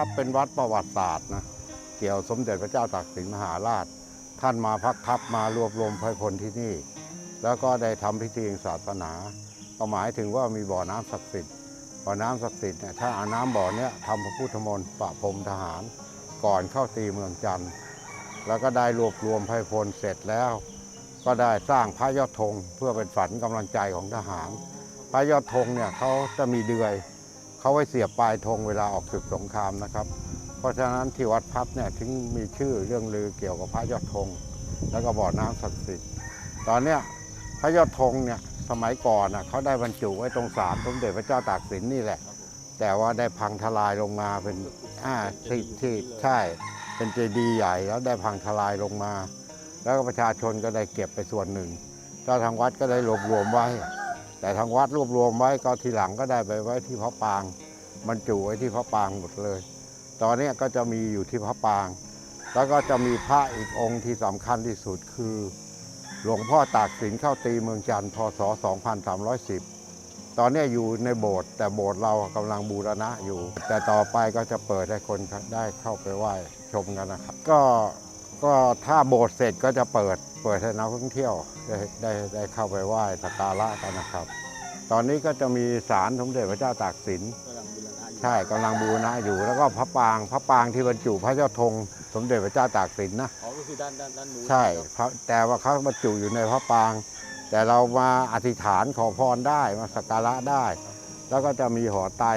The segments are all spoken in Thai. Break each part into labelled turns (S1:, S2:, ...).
S1: พับเป็นวัดประวัติศาสตร์นะเกี่ยวสมเด็จพระเจ้าตากสินมหาราช ท่านมาพักทับมารวบรวมพระพลที่นี่ แล้วก็ได้ทำพิธีทางศาสนาก็หมายถึงว่ามีบ่อน้ำศักดิ์สิทธิ์บ่อน้ำศักดิ์สิทธิ์เนี่ยถ้าเอาน้ำบ่อเนี้ยทำพระพุทธมนต์ประพรมทหาร ก่อนเข้าตีเมืองจันทร์แล้วก็ได้รวบรวมพระพลเสร็จแล้ว ก็ได้สร้างพระยอดธงเพื่อเป็นฝันกำลังใจของทหาร พระยอดธงเนี่ยเขาจะมีเดือย เขาไว้เสียบปลายธงเวลาออกศึกสงครามนะครับ เพราะฉะนั้นที่วัดพับเนี่ยถึงมีชื่อเรื่องลือเกี่ยวกับพระยอดธงแล้วก็บ่อน้ำศักดิ์สิทธิ์ตอนเนี้ยพระยอดธงเนี่ยสมัยก่อนน่ะเขาได้บรรจุไว้ตรงศาลสมเด็จพระเจ้าตากสินนี่แหละ แต่ว่าได้พังทลายลงมาเป็นอ่าที่ที่ใช่เป็นเจดีย์ใหญ่แล้วได้พังทลายลงมา แล้วก็ประชาชนก็ได้เก็บไปส่วนหนึ่งเจ้าทางวัดก็ได้รวบรวมไว้ แต่ทางวัดรวบรวมไว้ก็ทีหลังก็ได้ไปไว้ที่พระปางบรรจุไว้ที่พระปางหมดเลย ตอนนี้ก็จะมีอยู่ที่พระปาง แล้วก็จะมีพระอีกองค์ที่สำคัญที่สุดคือ หลวงพ่อตากสินเข้าตีเมืองจันทร์พศ 2310 ตอนนี้อยู่ในโบสถ์แต่โบสถ์เรากำลังบูรณะอยู่ แต่ต่อไปก็จะเปิดให้คนได้เข้าไปไหว้ชมกันนะครับ ก็ก็ถ้าโบสถ์เสร็จก็จะเปิด เปิดให้นักท่องเที่ยวได้ได้ได้เข้าไปไหว้สักการะกันนะครับ ตอนนี้ก็จะมีศาลสมเด็จพระเจ้าตากสิน
S2: กำลังบูรณะอยู่
S1: ใช่กำลังบูรณะอยู่ แล้วก็พระปางพระปางที่บรรจุพระเจ้าธงสมเด็จพระเจ้าตากสินนะ
S2: อ๋อก็คือด้านด้านด้านนู้น
S1: ใช่พระแต่ว่าเขาบรรจุอยู่ในพระปาง แต่เรามาอธิษฐานขอพรได้มาสักการะได้ แล้วก็จะมีหอไตร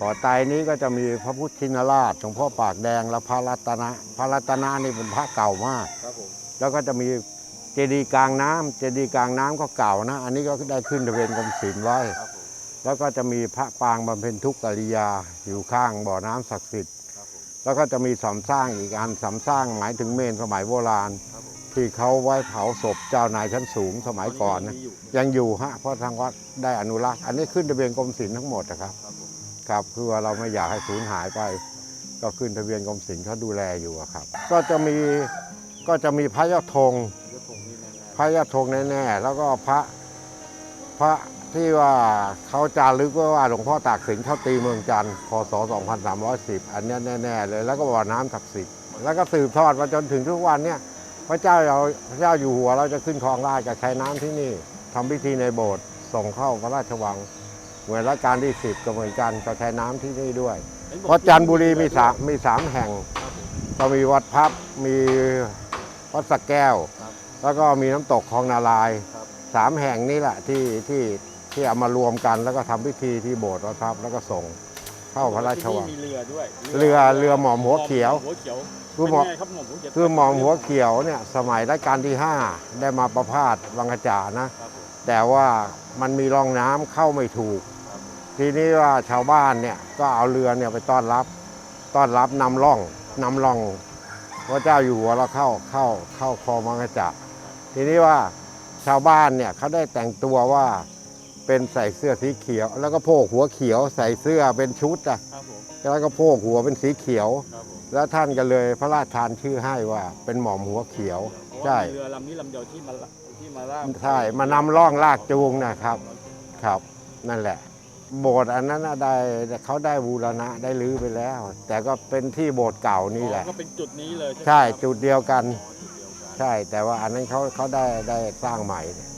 S1: หอไตรนี้ก็จะมีพระพุทธชินราชหลวงพ่อปากแดงและพระรัตนะ พระรัตนะนี่เป็นพระเก่ามาก
S2: ครับผม
S1: แล้วก็จะมีเจดีย์กลางน้ำเจดีย์กลางน้ำก็เก่านะ อันนี้ก็ได้ขึ้นทะเบียนกรมศิลป์ไว้
S2: ครับผม
S1: แล้วก็จะมีพระปางบำเพ็ญทุกขกิริยาอยู่ข้างบ่อน้ำศักดิ์สิทธิ์
S2: ครับผม
S1: แล้วก็จะมีสำสร้างอีกอันสำสร้างหมายถึงเมนสมัยโบราณ
S2: ครับผม
S1: ที่เขาไว้เผาศพเจ้านายชั้นสูงสมัยก่อนนะ
S2: มีอยู่
S1: ยังอยู่ฮะเพราะทางวัดได้อนุรักษ์ อันนี้ขึ้นทะเบียนกรมศิลป์ทั้งหมดนะครับ
S2: ครับผม
S1: ครับคือว่าเราไม่อยากให้สูญหายไป ก็ขึ้นทะเบียนกรมศิลป์เขาดูแลอยู่อะครับ ก็จะมี ก็จะมีพระยอดธง
S2: ยกธงแน่ๆ
S1: พระยอดธงแน่ๆแล้วก็พระพระที่ว่าเขาจารึกว้ว่าหลวงพ่อตากสินเข้าตีเมืองจันทร์พศ 2310 อันนี้แน่ๆเลย แล้วก็บ่อน้ำศักดิ์สิทธิ์แล้วก็สืบทอดมาจนถึงทุกวันเนี่ยพระเจ้าเราพระเจ้าอยู่หัวเราจะขึ้นคลองราชจะใช้น้ำที่นี่ทำพิธีในโบสถ์ส่งเข้าพระราชวังเหมือนรัชกาลที่สิบก็เหมือนกันก็ใช้น้ำที่นี่ด้วยเพราะจันทบุรีมีสามมีสามแห่ง ก็มีวัดพับมี วัดสระแก้ว
S2: ครับ
S1: แล้วก็มีน้ำตกคลองนารายณ์
S2: ครับ
S1: สามแห่งนี้แหละที่ที่ที่เอามารวมกันแล้วก็ทำพิธีที่โบสถ์วัดพับแล้วก็ส่งเข้าพระราชวัง
S2: ที่นี่มีเรือด้วย
S1: เรือเรือหม่อมหัวเขียว
S2: หัวเขียว
S1: คือหม่อม
S2: เป็นไงครับหม่อมหัวเขียว
S1: คือหม่อมหัวเขียวเนี่ยสมัยรัชกาลที่ 5 ได้มาประพาสวังกระจานะ
S2: ครับผม
S1: แต่ว่ามันมีร่องน้ำเข้าไม่ถูก
S2: ครับผม
S1: ทีนี้ว่าชาวบ้านเนี่ยก็เอาเรือเนี่ยไปต้อนรับ ต้อนรับนำร่องนำร่อง พระเจ้าอยู่หัวเราเข้าเข้าเข้าคลองมังกรจักรทีนี้ว่าชาวบ้านเนี่ยเขาได้แต่งตัวว่าเป็นใส่เสื้อสีเขียว แล้วก็โพกหัวเขียวใส่เสื้อเป็นชุดอะ
S2: ครับผม
S1: แล้วก็โพกหัวเป็นสีเขียว
S2: ครับผม
S1: แล้วท่านก็เลยพระราชทานชื่อให้ว่าเป็นหม่อมหัวเขียว
S2: เพราะว่า
S1: ใช่
S2: มีเรือลำนี้ลำเดียวที่มาที่มาล่า
S1: ใช่มานำร่องลากจูงนะครับ ครับ นั่นแหละ โบสถ์อันนั้นน่ะได้เขาได้บูรณะได้รื้อไปแล้ว แต่ก็เป็นที่โบสถ์เก่านี่แหละ
S2: อ๋อก็เป็นจุดนี้เลยใช่ไหม
S1: ใช่
S2: ครับ
S1: จุดเดียวกัน
S2: อ๋อจุดเดียวกัน
S1: ใช่แต่ว่าอันนั้นเขาเขาได้ได้สร้างใหม่
S2: ค